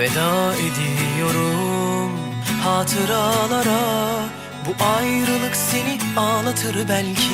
Veda ediyorum hatıralara. Bu ayrılık seni ağlatır belki.